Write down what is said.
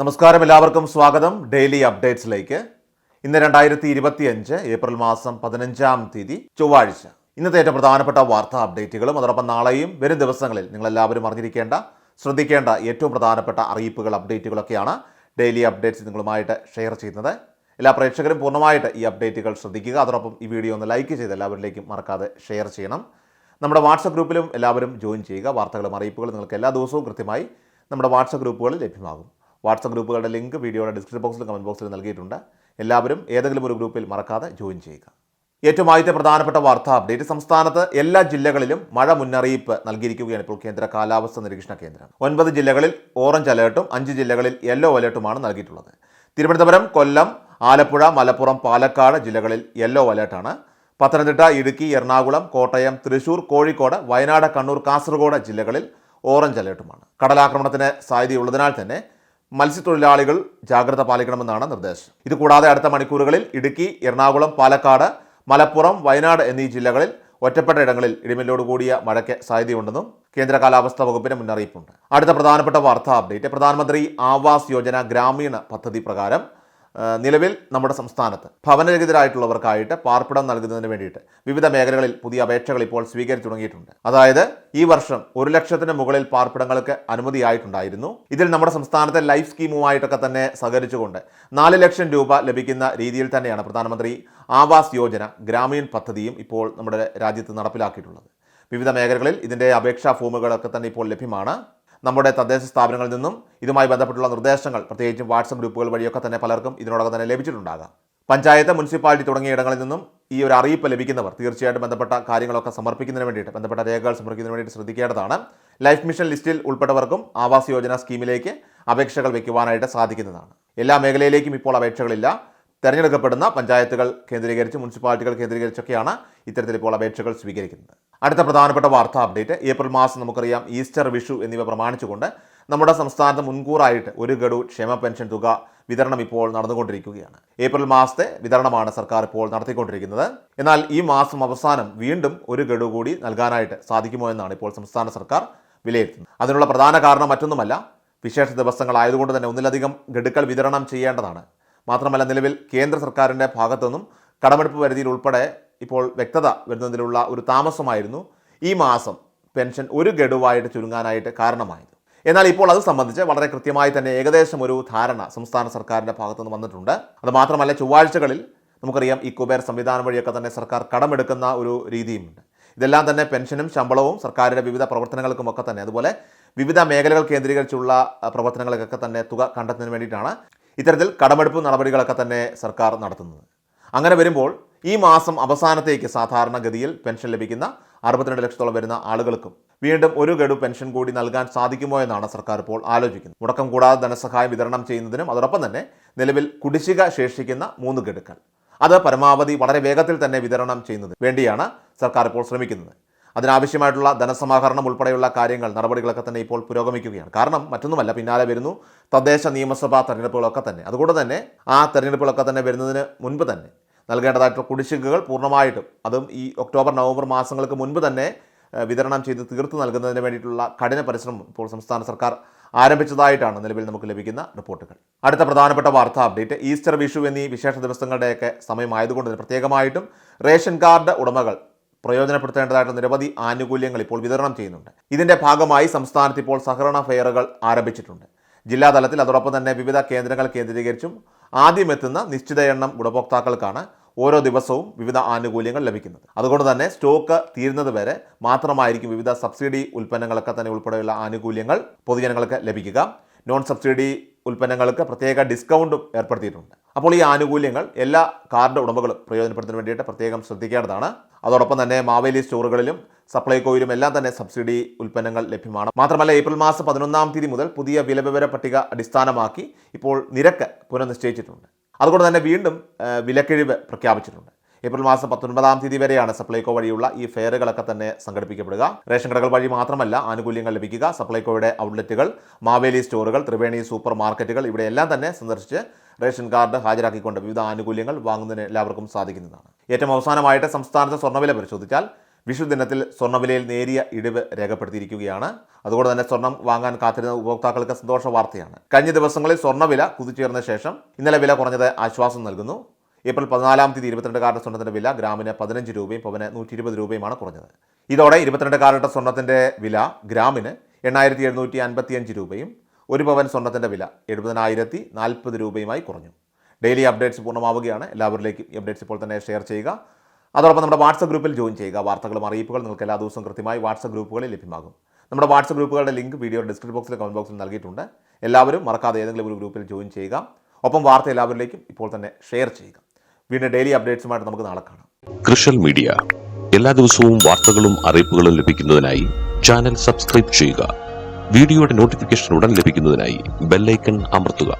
നമസ്കാരം എല്ലാവർക്കും സ്വാഗതം. ഡെയിലി അപ്ഡേറ്റ്സിലേക്ക്. ഇന്ന് രണ്ടായിരത്തി ഇരുപത്തി അഞ്ച് ഏപ്രിൽ മാസം പതിനഞ്ചാം തീയതി ചൊവ്വാഴ്ച. ഇന്നത്തെ ഏറ്റവും പ്രധാനപ്പെട്ട വാർത്താ അപ്ഡേറ്റുകളും അതോടൊപ്പം നാളെയും വരും ദിവസങ്ങളിൽ നിങ്ങളെല്ലാവരും അറിഞ്ഞിരിക്കേണ്ട ശ്രദ്ധിക്കേണ്ട ഏറ്റവും പ്രധാനപ്പെട്ട അറിയിപ്പുകൾ അപ്ഡേറ്റുകളൊക്കെയാണ് ഡെയിലി അപ്ഡേറ്റ്സ് നിങ്ങളുമായിട്ട് ഷെയർ ചെയ്യുന്നത്. എല്ലാ പ്രേക്ഷകരും പൂർണമായിട്ട് ഈ അപ്ഡേറ്റുകൾ ശ്രദ്ധിക്കുക. അതോടൊപ്പം ഈ വീഡിയോ ഒന്ന് ലൈക്ക് ചെയ്ത് എല്ലാവരിലേക്കും മറക്കാതെ ഷെയർ ചെയ്യണം. നമ്മുടെ വാട്സപ്പ് ഗ്രൂപ്പിലും എല്ലാവരും ജോയിൻ ചെയ്യുക. വാർത്തകളും അറിയിപ്പുകളും നിങ്ങൾക്ക് എല്ലാ ദിവസവും കൃത്യമായി നമ്മുടെ വാട്സപ്പ് ഗ്രൂപ്പുകളിൽ ലഭ്യമാകും. വാട്സപ്പ് ഗ്രൂപ്പുകളുടെ ലിങ്ക് വീഡിയോയുടെ ഡിസ്ക്രിപ്ഷൻ ബോക്സിലും കമന്റ് ബോക്സിലും നൽകിയിട്ടുണ്ട്. എല്ലാവരും ഏതെങ്കിലും ഒരു ഗ്രൂപ്പിൽ മറക്കാതെ ജോയിൻ ചെയ്യുക. ഏറ്റവും ആദ്യത്തെ പ്രധാനപ്പെട്ട വാർത്താ അപ്ഡേറ്റ്. സംസ്ഥാനത്ത് എല്ലാ ജില്ലകളിലും മഴ മുന്നറിയിപ്പ് നൽകിയിരിക്കുകയാണ് ഇപ്പോൾ കേന്ദ്ര കാലാവസ്ഥ നിരീക്ഷണ കേന്ദ്രം. ഒൻപത് ജില്ലകളിൽ ഓറഞ്ച് അലേർട്ടും അഞ്ച് ജില്ലകളിൽ യെല്ലോ അലേർട്ടുമാണ് നൽകിയിട്ടുള്ളത്. തിരുവനന്തപുരം കൊല്ലം ആലപ്പുഴ മലപ്പുറം പാലക്കാട് ജില്ലകളിൽ യെല്ലോ അലേർട്ടാണ്. പത്തനംതിട്ട ഇടുക്കി എറണാകുളം കോട്ടയം തൃശൂർ കോഴിക്കോട് വയനാട് കണ്ണൂർ കാസർഗോഡ് ജില്ലകളിൽ ഓറഞ്ച് അലേർട്ടുമാണ്. കടലാക്രമണത്തിന് സാധ്യതയുള്ളതിനാൽ തന്നെ മത്സ്യത്തൊഴിലാളികൾ ജാഗ്രത പാലിക്കണമെന്നാണ് നിർദ്ദേശം. ഇതുകൂടാതെ അടുത്ത മണിക്കൂറുകളിൽ ഇടുക്കി എറണാകുളം പാലക്കാട് മലപ്പുറം വയനാട് എന്നീ ജില്ലകളിൽ ഒറ്റപ്പെട്ട ഇടങ്ങളിൽ ഇടിമിന്നലോട് കൂടിയ മഴയ്ക്ക് സാധ്യതയുണ്ടെന്നും കേന്ദ്ര കാലാവസ്ഥാ വകുപ്പിന് മുന്നറിയിപ്പുണ്ട്. അടുത്ത പ്രധാനപ്പെട്ട വാർത്താ അപ്ഡേറ്റ് പ്രധാനമന്ത്രി ആവാസ് യോജന ഗ്രാമീണ പദ്ധതി പ്രകാരം നിലവിൽ നമ്മുടെ സംസ്ഥാനത്ത് ഭവനരഹിതരായിട്ടുള്ളവർക്കായിട്ട് പാർപ്പിടം നൽകുന്നതിന് വേണ്ടിയിട്ട് വിവിധ മേഖലകളിൽ പുതിയ അപേക്ഷകൾ ഇപ്പോൾ സ്വീകരിച്ചു തുടങ്ങിയിട്ടുണ്ട്. അതായത് ഈ വർഷം ഒരു ലക്ഷത്തിന് മുകളിൽ പാർപ്പിടങ്ങൾക്ക് അനുമതിയായിട്ടുണ്ടായിരുന്നു. ഇതിൽ നമ്മുടെ സംസ്ഥാനത്തെ ലൈഫ് സ്കീമുമായിട്ടൊക്കെ തന്നെ സഹകരിച്ചുകൊണ്ട് നാല് ലക്ഷം രൂപ ലഭിക്കുന്ന രീതിയിൽ തന്നെയാണ് പ്രധാനമന്ത്രി ആവാസ് യോജന ഗ്രാമീൺ പദ്ധതിയും ഇപ്പോൾ നമ്മുടെ രാജ്യത്ത് നടപ്പിലാക്കിയിട്ടുള്ളത്. വിവിധ മേഖലകളിൽ ഇതിന്റെ അപേക്ഷാ ഫോമുകളൊക്കെ തന്നെ ഇപ്പോൾ ലഭ്യമാണ്. നമ്മുടെ തദ്ദേശ സ്ഥാപനങ്ങളിൽ നിന്നും ഇതുമായി ബന്ധപ്പെട്ടുള്ള നിർദ്ദേശങ്ങൾ പ്രത്യേകിച്ചും വാട്സപ്പ് ഗ്രൂപ്പുകൾ വഴിയൊക്കെ തന്നെ പലർക്കും ഇതിനോടകം തന്നെ ലഭിച്ചിട്ടുണ്ടാകാം. പഞ്ചായത്ത് മുനിസിപ്പാലിറ്റി തുടങ്ങിയ ഇടങ്ങളിൽ നിന്നും ഈ ഒരു അറിയിപ്പ് ലഭിക്കുന്നവർ തീർച്ചയായിട്ടും ബന്ധപ്പെട്ട കാര്യങ്ങളൊക്കെ സമർപ്പിക്കുന്നതിന് വേണ്ടിയിട്ട് ബന്ധപ്പെട്ട രേഖകൾ സമർപ്പിക്കുന്നതിന് വേണ്ടിയിട്ട് ശ്രദ്ധിക്കേണ്ടതാണ്. ലൈഫ് മിഷൻ ലിസ്റ്റിൽ ഉൾപ്പെട്ടവർക്കും ആവാസ് യോജന സ്കീമിലേക്ക് അപേക്ഷകൾ വയ്ക്കുവാനായിട്ട് സാധിക്കുന്നതാണ്. എല്ലാ മേഖലയിലേക്കും ഇപ്പോൾ അപേക്ഷകളില്ല. തെരഞ്ഞെടുക്കപ്പെടുന്ന പഞ്ചായത്തുകൾ കേന്ദ്രീകരിച്ച് മുനിസിപ്പാലിറ്റികൾ കേന്ദ്രീകരിച്ചൊക്കെയാണ് ഇത്തരത്തിൽ ഇപ്പോൾ അപേക്ഷകൾ സ്വീകരിക്കുന്നത്. അടുത്ത പ്രധാനപ്പെട്ട വാർത്താ അപ്ഡേറ്റ്. ഏപ്രിൽ മാസം നമുക്കറിയാം ഈസ്റ്റർ വിഷു എന്നിവ പ്രമാണിച്ചുകൊണ്ട് നമ്മുടെ സംസ്ഥാനത്ത് മുൻകൂറായിട്ട് ഒരു ഗഡു ക്ഷേമ പെൻഷൻ തുക വിതരണം ഇപ്പോൾ നടന്നുകൊണ്ടിരിക്കുകയാണ്. ഏപ്രിൽ മാസത്തെ വിതരണമാണ് സർക്കാർ ഇപ്പോൾ നടത്തിക്കൊണ്ടിരിക്കുന്നത്. എന്നാൽ ഈ മാസം അവസാനം വീണ്ടും ഒരു ഗഡു കൂടി നൽകാനായിട്ട് സാധിക്കുമോ എന്നാണ് ഇപ്പോൾ സംസ്ഥാന സർക്കാർ വിലയിരുത്തുന്നത്. അതിനുള്ള പ്രധാന കാരണം മറ്റൊന്നുമല്ല വിശേഷ ദിവസങ്ങളായതുകൊണ്ട് തന്നെ ഒന്നിലധികം ഗഡുക്കൾ വിതരണം ചെയ്യേണ്ടതാണ്. മാത്രമല്ല നിലവിൽ കേന്ദ്ര സർക്കാരിന്റെ ഭാഗത്തുനിന്നും കടമെടുപ്പ് പരിധിയിൽ ഉൾപ്പെടെ ഇപ്പോൾ വ്യക്തത വരുന്നതിലുള്ള ഒരു താമസമായിരുന്നു ഈ മാസം പെൻഷൻ ഒരു ഗഡുവായിട്ട് ചുരുങ്ങാനായിട്ട് കാരണമായത്. എന്നാൽ ഇപ്പോൾ അത് സംബന്ധിച്ച് വളരെ കൃത്യമായി തന്നെ ഏകദേശം ഒരു ധാരണ സംസ്ഥാന സർക്കാരിന്റെ ഭാഗത്തുനിന്ന് വന്നിട്ടുണ്ട്. അത് മാത്രമല്ല ചൊവ്വാഴ്ചകളിൽ നമുക്കറിയാം ഈ കുബേർ സംവിധാനം വഴിയൊക്കെ തന്നെ സർക്കാർ കടമെടുക്കുന്ന ഒരു രീതിയുമുണ്ട്. ഇതെല്ലാം തന്നെ പെൻഷനും ശമ്പളവും സർക്കാരിന്റെ വിവിധ പ്രവർത്തനങ്ങൾക്കുമൊക്കെ തന്നെ. അതുപോലെ വിവിധ മേഖലകൾ കേന്ദ്രീകരിച്ചുള്ള പ്രവർത്തനങ്ങൾക്കൊക്കെ തന്നെ തുക കണ്ടെത്തുന്നതിന് വേണ്ടിയിട്ടാണ് ഇത്തരത്തിൽ കടമെടുപ്പ് നടപടികളൊക്കെ തന്നെ സർക്കാർ നടത്തുന്നത്. അങ്ങനെ വരുമ്പോൾ ഈ മാസം അവസാനത്തേക്ക് സാധാരണഗതിയിൽ പെൻഷൻ ലഭിക്കുന്ന അറുപത്തിരണ്ട് ലക്ഷത്തോളം വരുന്ന ആളുകൾക്കും വീണ്ടും ഒരു ഗഡു പെൻഷൻ കൂടി നൽകാൻ സാധിക്കുമോ എന്നാണ് സർക്കാർ ഇപ്പോൾ ആലോചിക്കുന്നത്. മുടക്കം കൂടാതെ ധനസഹായം വിതരണം ചെയ്യുന്നതിനും അതോടൊപ്പം തന്നെ നിലവിൽ കുടിശ്ശിക ശേഷിക്കുന്ന മൂന്ന് ഗഡുക്കൾ. അത് പരമാവധി വളരെ വേഗത്തിൽ തന്നെ വിതരണം ചെയ്യുന്നതിന് വേണ്ടിയാണ് സർക്കാർ ഇപ്പോൾ ശ്രമിക്കുന്നത്. അതിനാവശ്യമായിട്ടുള്ള ധനസമാഹരണം ഉൾപ്പെടെയുള്ള കാര്യങ്ങൾ നടപടികളൊക്കെ തന്നെ ഇപ്പോൾ പുരോഗമിക്കുകയാണ്. കാരണം മറ്റൊന്നുമല്ല പിന്നാലെ വരുന്നു തദ്ദേശ നിയമസഭാ തെരഞ്ഞെടുപ്പുകളൊക്കെ തന്നെ. അതുകൊണ്ട് തന്നെ ആ തെരഞ്ഞെടുപ്പുകളൊക്കെ തന്നെ വരുന്നതിന് മുൻപ് തന്നെ നൽകേണ്ടതായിട്ടുള്ള കുടിശ്ശികകൾ പൂർണമായിട്ടും അതും ഈ ഒക്ടോബർ നവംബർ മാസങ്ങൾക്ക് മുൻപ് തന്നെ വിതരണം ചെയ്ത് തീർത്തു നൽകുന്നതിന് വേണ്ടിയിട്ടുള്ള കഠിന പരിശ്രമം ഇപ്പോൾ സംസ്ഥാന സർക്കാർ ആരംഭിച്ചതായിട്ടാണ് നിലവിൽ നമുക്ക് ലഭിക്കുന്ന റിപ്പോർട്ടുകൾ. അടുത്ത പ്രധാനപ്പെട്ട വാർത്താ അപ്ഡേറ്റ് ഈസ്റ്റർ വിഷു എന്നീ വിശേഷ ദിവസങ്ങളുടെയൊക്കെ സമയമായതുകൊണ്ട് തന്നെ പ്രത്യേകമായിട്ടും റേഷൻ കാർഡ് ഉടമകൾ പ്രയോജനപ്പെടുത്തേണ്ടതായിട്ടുള്ള നിരവധി ആനുകൂല്യങ്ങൾ ഇപ്പോൾ വിതരണം ചെയ്യുന്നുണ്ട്. ഇതിന്റെ ഭാഗമായി സംസ്ഥാനത്ത് ഇപ്പോൾ സഹകരണ ഫെയറുകൾ ആരംഭിച്ചിട്ടുണ്ട്. ജില്ലാതലത്തിൽ അതോടൊപ്പം തന്നെ വിവിധ കേന്ദ്രങ്ങൾ കേന്ദ്രീകരിച്ചും ആദ്യം എത്തുന്ന നിശ്ചിത എണ്ണം ഗുണഭോക്താക്കൾക്കാണ് ഓരോ ദിവസവും വിവിധ ആനുകൂല്യങ്ങൾ ലഭിക്കുന്നത്. അതുകൊണ്ട് തന്നെ സ്റ്റോക്ക് തീരുന്നത് വരെ മാത്രമായിരിക്കും വിവിധ സബ്സിഡി ഉൽപ്പന്നങ്ങളൊക്കെ തന്നെ ഉൾപ്പെടെയുള്ള ആനുകൂല്യങ്ങൾ പൊതുജനങ്ങൾക്ക് ലഭിക്കുക. നോൺ സബ്സിഡി ഉൽപ്പന്നങ്ങൾക്ക് പ്രത്യേക ഡിസ്കൗണ്ടും ഏർപ്പെടുത്തിയിട്ടുണ്ട്. അപ്പോൾ ഈ ആനുകൂല്യങ്ങൾ എല്ലാ കാർഡ് ഉടമകളും പ്രയോജനപ്പെടുത്തുന്നതിന് വേണ്ടിയിട്ട് പ്രത്യേകം ശ്രദ്ധിക്കേണ്ടതാണ്. അതോടൊപ്പം തന്നെ മാവേലി സ്റ്റോറുകളിലും സപ്ലൈകോയിലും എല്ലാം തന്നെ സബ്സിഡി ഉൽപ്പന്നങ്ങൾ ലഭ്യമാണ്. മാത്രമല്ല ഏപ്രിൽ മാസം പതിനൊന്നാം തീയതി മുതൽ പുതിയ വിലവിവര പട്ടിക അടിസ്ഥാനമാക്കി ഇപ്പോൾ നിരക്ക് പുനർനിശ്ചയിച്ചിട്ടുണ്ട് അതുകൊണ്ട് തന്നെ വീണ്ടും വിലക്കിഴിവ് പ്രഖ്യാപിച്ചിട്ടുണ്ട്. ഏപ്രിൽ മാസം പത്തൊൻപതാം തീയതി വരെയാണ് സപ്ലൈകോ വഴിയുള്ള ഈ ഫെയറുകളൊക്കെ തന്നെ സംഘടിപ്പിക്കപ്പെടുക. റേഷൻ കടകൾ വഴി മാത്രമല്ല ആനുകൂല്യങ്ങൾ ലഭിക്കുക. സപ്ലൈകോയുടെ ഔട്ട്ലെറ്റുകൾ മാവേലി സ്റ്റോറുകൾ ത്രിവേണി സൂപ്പർ മാർക്കറ്റുകൾ ഇവിടെയെല്ലാം തന്നെ സന്ദർശിച്ച് റേഷൻ കാർഡ് ഹാജരാക്കിക്കൊണ്ട് വിവിധ ആനുകൂല്യങ്ങൾ വാങ്ങുന്നതിന് എല്ലാവർക്കും സാധിക്കുന്നതാണ്. ഏറ്റവും അവസാനമായിട്ട് സംസ്ഥാനത്തെ സ്വർണവില പരിശോധിച്ചാൽ വിഷു ദിനത്തിൽ സ്വർണവിലയിൽ നേരിയ ഇടിവ് രേഖപ്പെടുത്തിയിരിക്കുകയാണ്. അതുകൊണ്ട് തന്നെ സ്വർണം വാങ്ങാൻ കാത്തിരുന്ന ഉപഭോക്താക്കൾക്ക് സന്തോഷ വാർത്തയാണ്. കഴിഞ്ഞ ദിവസങ്ങളിൽ സ്വർണവില കുതിച്ചുയർന്ന ശേഷം ഇന്നലെ വില കുറഞ്ഞത് ആശ്വാസം നൽകുന്നു. ഏപ്രിൽ പതിനാലാം തീയതി ഇരുപത്തിരണ്ട് കാരറ്റ് സ്വർണത്തിന്റെ വില ഗ്രാമിന് പതിനഞ്ച് രൂപയും പവന് നൂറ്റി ഇരുപത് രൂപയുമാണ് കുറഞ്ഞത്. ഇതോടെ ഇരുപത്തിരണ്ട് കാരറ്റ് സ്വർണത്തിന്റെ വില ഗ്രാമിന് എണ്ണായിരത്തി എഴുന്നൂറ്റി അൻപത്തി അഞ്ച് രൂപയും ഒരു പവൻ സ്വർണത്തിന്റെ വില എഴുപതിനായിരത്തി നാൽപ്പത് രൂപയുമായി കുറഞ്ഞു. ഡെയിലി അപ്ഡേറ്റ്സ് പൂർണമാവുകയാണ്. എല്ലാവരിലേക്കും അപ്ഡേറ്റ്സ് ഇപ്പോൾ തന്നെ ഷെയർ ചെയ്യുക. അതോടൊപ്പം നമ്മുടെ വാട്സപ്പ് ഗ്രൂപ്പിൽ ജോയിൻ ചെയ്യുക. വാർത്തകളും അറിയിപ്പുകൾ നിങ്ങൾക്ക് എല്ലാ ദിവസവും കൃത്യമായി വാട്സപ്പ് ഗ്രൂപ്പുകളിൽ ലഭ്യമാകും. നമ്മുടെ വാട്സപ്പ് ഗ്രൂപ്പുകളുടെ ലിങ്ക് വീഡിയോ ഡിസ്ക്രിപ്ഷൻ ബോക്സിൽ കമന്റ് ബോക്സിൽ നൽകിയിട്ടുണ്ട്. എല്ലാവരും മറക്കാതെ ഏതെങ്കിലും ഒരു ഗ്രൂപ്പിൽ ജോയിൻ ചെയ്യുക. ഒപ്പം വാർത്ത എല്ലാവരിലേക്കും ഇപ്പോൾ തന്നെ ഷെയർ ചെയ്യുക. വീണ്ടും ഡെയിലി അപ്ഡേറ്റ്സുമായിട്ട് നമുക്ക് നാളെ കാണാം. കൃഷൽ മീഡിയ. എല്ലാ ദിവസവും വാർത്തകളും അറിയിപ്പുകളും ലഭിക്കുന്നതിനായി ചാനൽ സബ്സ്ക്രൈബ് ചെയ്യുക. വീഡിയോയുടെ നോട്ടിഫിക്കേഷൻ ഉടൻ ലഭിക്കുന്നതിനായി ബെല്ലൈക്കൺ അമർത്തുക.